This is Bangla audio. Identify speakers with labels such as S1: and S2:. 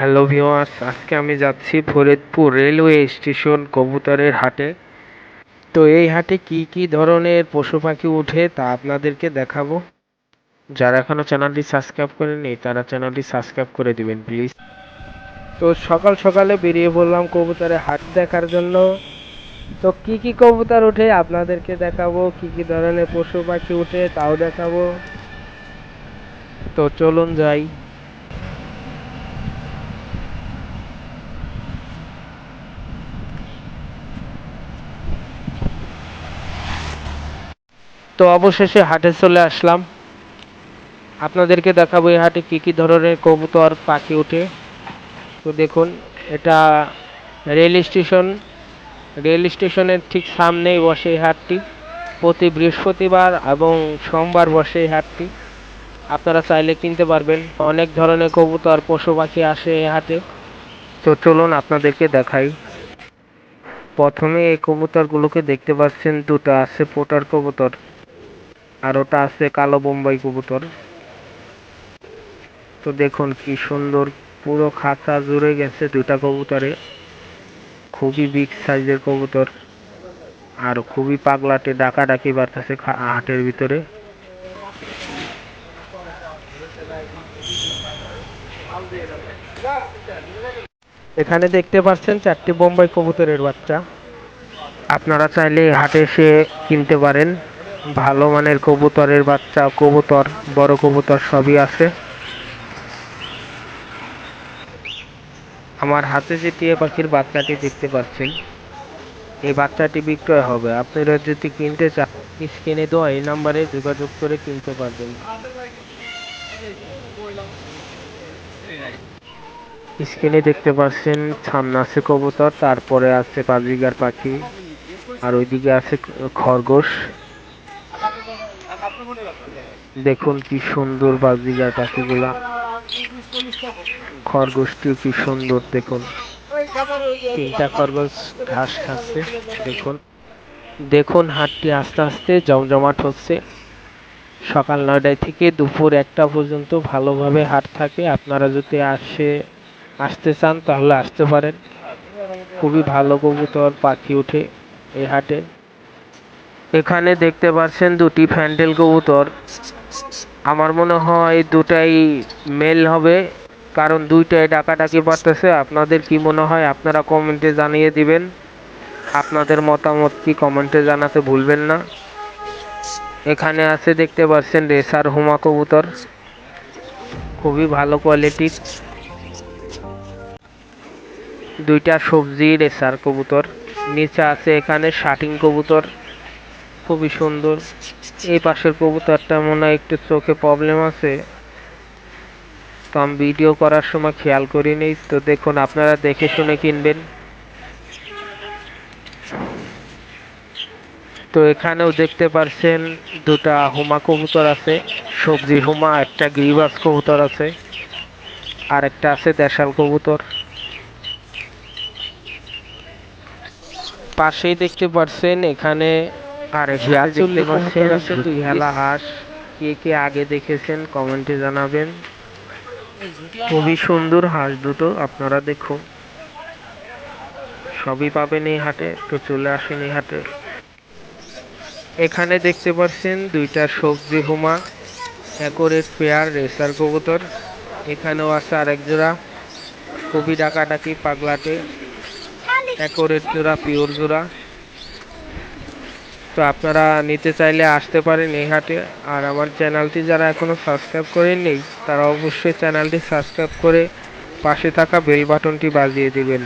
S1: হ্যালো ভিওয়ার্স আজকে আমি যাচ্ছি ফরিদপুর রেলওয়ে স্টেশন কবুতরের হাটে। তো এই হাটে কি কি ধরনের পশু পাখি উঠে তা আপনাদেরকে দেখাবো। যারা এখনও চ্যানেলটি সাবস্ক্রাইব করেনি তারা চ্যানেলটি সাবস্ক্রাইব করে দিবেন, প্লিজ। তো সকাল সকালে বেরিয়ে পড়লাম কবুতরের হাট দেখার জন্য। তো কি কি কবুতর উঠে আপনাদেরকে দেখাবো, কি কি ধরনের পশু পাখি উঠে তাও দেখাবো। তো চলুন যাই। তো অবশেষে হাটে চলে আসলাম। আপনাদেরকে দেখাবো এই হাটে কী কী ধরনের কবুতর পাখি ওঠে। তো দেখুন, এটা রেল স্টেশন। রেল স্টেশনের ঠিক সামনেই বসে এই হাটটি। প্রতি বৃহস্পতিবার এবং সোমবার বসে এই হাটটি। আপনারা চাইলে কিনতে পারবেন। অনেক ধরনের কবুতর, পশু পাখি আসে এই হাটে। তো চলুন আপনাদেরকে দেখাই। প্রথমে এই কবুতরগুলোকে দেখতে পাচ্ছেন, দুটো আছে পোটার কবুতর। আর ওটা আছে কালো বোম্বাই কবুতর। তো দেখুন কি সুন্দর পুরো খাঁচা জুড়ে গেছে দুটা কবুতরে। খুবই বিগ সাইজের কবুতর। আর খুবই পাগলাটে ডাকাডাকি বাড়তেছে হাটের ভিতরে। এখানে দেখতে পাচ্ছেন চারটি বোম্বাই কবুতরের বাচ্চা। আপনারা চাইলে হাটে এসে কিনতে পারেন। ভালো মানের কবুতরের বাচ্চা, কবুতর, বড় কবুতর সবই আছে। আমার হাতে যে টিয়া পাখির বাচ্চাটি দেখতে পাচ্ছেন, এই বাচ্চাটি বিক্রয় হবে। আপনারা যদি কিনতে চান, স্ক্রিনে দেওয়া এই নাম্বারে যোগাযোগ করে কিনতে পারবেন। স্ক্রিনে দেখতে পাচ্ছেন, সামনে আছে কবুতর, তারপরে আছে বাজিগার পাখি, আর ওইদিকে আছে খরগোশ। দেখুন কি সুন্দর বাজিগার পাখিগুলা। খরগোশটিও কি সুন্দর, দেখুন। তিনটা খরগোশ ঘাস খাচ্ছে, দেখুন। দেখুন, হাটটি আস্তে আস্তে জমজমাট হচ্ছে। সকাল নয়টায় থেকে দুপুর একটা পর্যন্ত ভালোভাবে হাট থাকে। আপনারা যদি আসে, আসতে চান তাহলে আসতে পারেন। খুবই ভালো কবুতর, পাখি উঠে এই হাটে। এখানে দেখতে পাচ্ছেন দুটি ফ্যান্ডেল কবুতর। আমার মনে হয় দুটাই মেল হবে, কারণ দুইটাই ডাকাডাকি পারতেছে আপনাদের কি মনে হয় আপনারা কমেন্টে জানিয়ে দিবেন। আপনাদের মতামত কি কমেন্টে জানাতে ভুলবেন না। এখানে আছে দেখতে পাচ্ছেন রেসার হুমা কবুতর। খুবই ভালো কোয়ালিটির দুইটা সবজি রেসার কবুতর। নিচে আছে এখানে শাটিং কবুতর। খুবই সুন্দর। এই পাশের কবুতরটা মনে হয় একটু চোখে প্রবলেম আছে। তো আমি ভিডিও করার সময় খেয়াল করিনি তো দেখুন, আপনারা দেখে শুনে কিনবেন। তো এখানেও দেখতে পারছেন, দুটা হুমা কবুতর আছে। সবজি হুমা, একটা গ্রিবাস কবুতর আছে। আর একটা আছে দেশাল কবুতর। পাশেই দেখতে পারছেন, এখানে আর হিয়াল দেখতে পাচ্ছেন দুই হেলা হাঁস। কে কে আগে দেখেছেন কমেন্টে জানাবেন। খুবই সুন্দর হাঁস দুটো আপনারা দেখুন। সবই পাবেন এই হাটে তো চলে আসেন এই হাটে। এখানে দেখতে পাচ্ছেন দুইটা সবজি হুমা একরের পেয়ার রেসার কবুতর। এখানেও আছে আরেক জোড়া খুবই ডাকাডাকি পাগলাটে। একরের জোড়া পিওর জোড়া। তো আপনারা নিতে চাইলে আসতে পারেন এই হাটে। আর আমার চ্যানেলটি যারা এখনও সাবস্ক্রাইব করেননি, তারা অবশ্যই চ্যানেলটি সাবস্ক্রাইব করে পাশে থাকা বেল বাটনটি বাজিয়ে দিবেন।